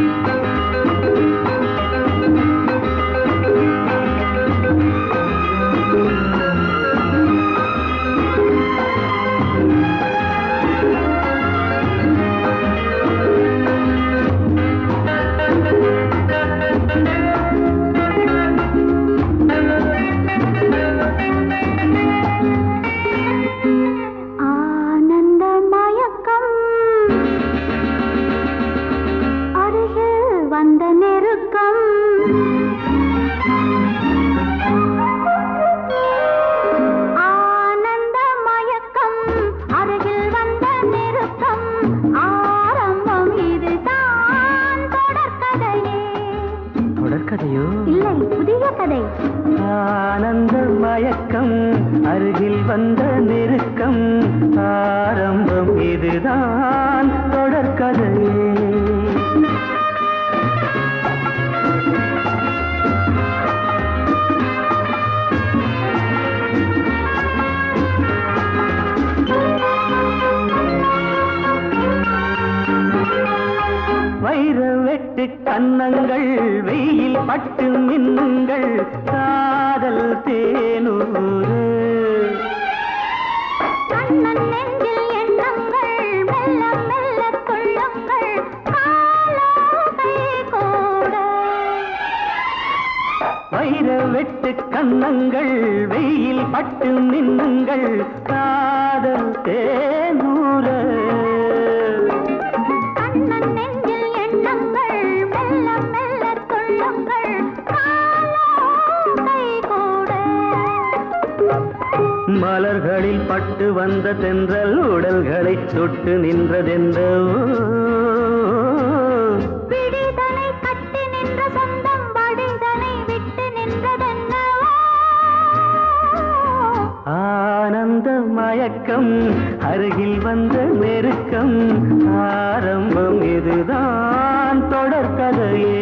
ஆனந்த கதை. ஆனந்த மயக்கம் அருகில் வந்த நெருக்கம் ஆரம்பம் இதுதான் தொடர்கதையே வெட்டு கன்னங்கள் வெயில் பட்டு மின்னுங்கள் காதல் கூட. வைர வெட்டு கன்னங்கள் வெயில் பட்டு மின்னுங்கள் காதல் தேனூறு. மலர்களில் பட்டு வந்த தென்றல் உடல்களை தொட்டு நின்றதென்றோ ஆனந்த மயக்கம் அருகில் வந்த நெருக்கம் ஆரம்பம் இதுதான் தொடர்கதையே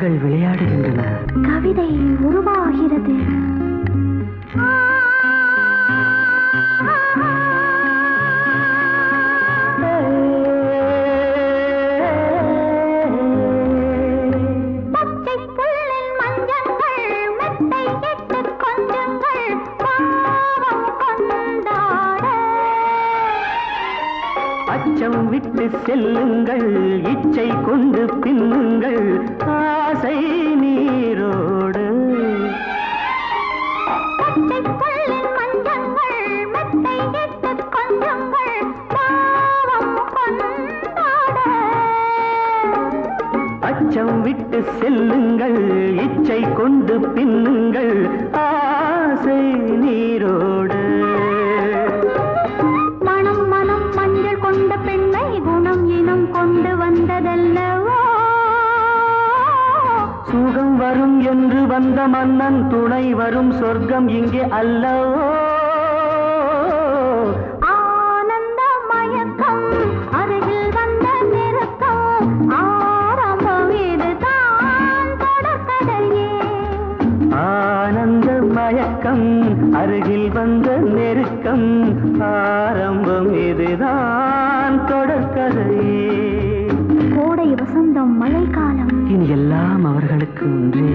கண்கள் விளையாடுகின்றன. கவிதை உருவாகிறது. விட்டு செல்லுங்கள் இச்சை கொண்டு பின்னுங்கள் ஆசை நீரோடு. அச்சம் விட்டு செல்லுங்கள் இச்சை கொண்டு பின்னுங்கள் ஆசை நீரோடு. சுகம் வரும் என்று வந்த மன்னன் துணை வரும் சொர்க்கம் இங்கே ஆனந்த மயக்கம் அருகில் வந்த நெருக்கம் ஆரம்பம் இதுதான் தொடர்கதையே வசந்தம் மழைக்காலம். இனி எல்லாம் அவர்களுக்கு ஒன்றே.